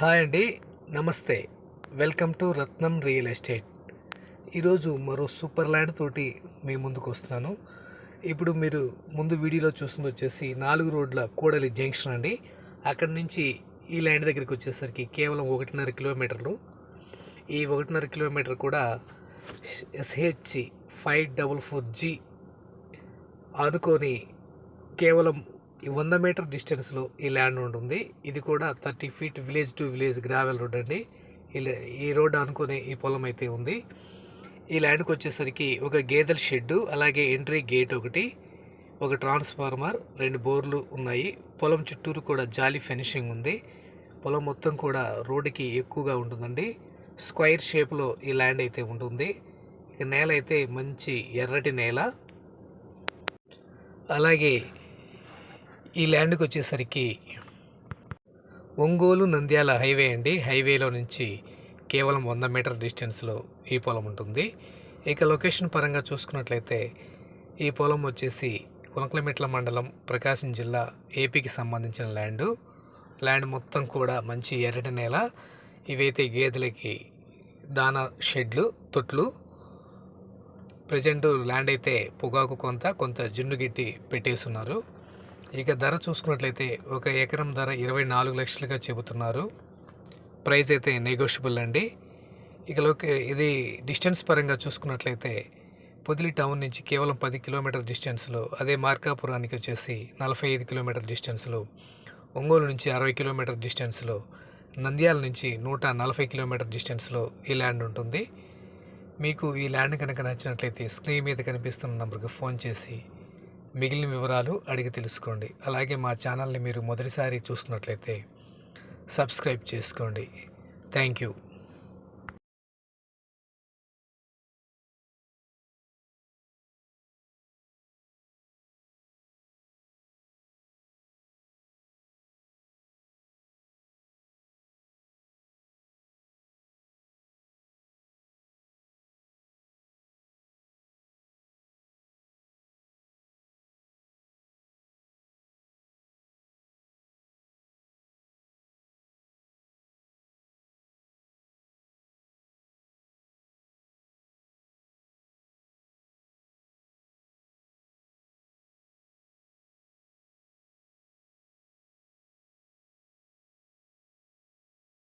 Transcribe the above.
Hi అండి namaste. Welcome to Ratnam real estate. ఈరోజు మరో సూపర్ ల్యాండ్ తోటి మీ ముందుకు వస్తున్నాను. ఇప్పుడు మీరు ముందు వీడియోలో చూస్తుంది వచ్చేసి నాలుగు రోడ్ల కూడలి జంక్షన్ అండి. అక్కడి నుంచి ఈ ల్యాండ్ దగ్గరికి వచ్చేసరికి కేవలం ఒకటిన్నర కిలోమీటర్లు. ఈ ఒకటిన్నర కిలోమీటర్ కూడా SH five double four G అనుకొని కేవలం ఈ వంద మీటర్ డిస్టెన్స్లో ఈ ల్యాండ్ ఉంటుంది ఇది కూడా thirty feet village to village gravel road అండి. ఈ ఈ రోడ్ అనుకునే ఈ పొలం అయితే ఉంది. ఈ ల్యాండ్కి వచ్చేసరికి ఒక గేదెల షెడ్డు అలాగే ఎంట్రీ గేట్ ఒకటి ఒక ట్రాన్స్ఫార్మర్ రెండు బోర్లు ఉన్నాయి. పొలం చుట్టూరు కూడా జాలి ఫినిషింగ్ ఉంది. పొలం మొత్తం కూడా రోడ్డుకి ఎక్కువగా ఉంటుందండి. స్క్వైర్ షేప్లో ఈ ల్యాండ్ అయితే ఉంటుంది. నేల అయితే మంచి ఎర్రటి నేల. అలాగే ఈ ల్యాండ్కి వచ్చేసరికి ఒంగోలు నంద్యాల హైవే అండి. హైవేలో నుంచి కేవలం వంద మీటర్ డిస్టెన్స్లో ఈ పొలం ఉంటుంది. ఇక లొకేషన్ పరంగా చూసుకున్నట్లయితే ఈ పొలం వచ్చేసి కునకలమెట్ల మండలం ప్రకాశం జిల్లా ఏపీకి సంబంధించిన ల్యాండు. ల్యాండ్ మొత్తం కూడా మంచి ఎర్రటి నేల ఇవైతే గేదెలకి దానా షెడ్లు తొట్లు. ప్రజెంట్ ల్యాండ్ అయితే పొగాకు కొంత కొంత జిన్నుగిట్టి పెట్టేస్తున్నారు ఇక ధర చూసుకున్నట్లయితే ఒక ఎకరం ధర ఇరవై నాలుగు లక్షలుగా చెబుతున్నారు. ప్రైస్ అయితే నెగోషియబుల్ అండి. ఇక లోకే ఇది డిస్టెన్స్ పరంగా చూసుకున్నట్లయితే పొదిలి టౌన్ నుంచి కేవలం పది కిలోమీటర్ డిస్టెన్స్లో అదే మార్కాపురానికి వచ్చేసి నలభై ఐదు కిలోమీటర్ డిస్టెన్స్లో ఒంగోలు నుంచి అరవై కిలోమీటర్ డిస్టెన్స్లో నంద్యాల నుంచి నూట నలభై కిలోమీటర్ డిస్టెన్స్లో ఈ ల్యాండ్ ఉంటుంది. మీకు ఈ ల్యాండ్ కనుక నచ్చినట్లయితే స్క్రీన్ మీద కనిపిస్తున్న నంబర్కి ఫోన్ చేసి మిగిలిన వివరాలు అడిగి తెలుసుకోండి. అలాగే మా ఛానల్ని మీరు మొదటిసారి చూస్తున్నట్లయితే సబ్స్క్రైబ్ చేసుకోండి. Thank you.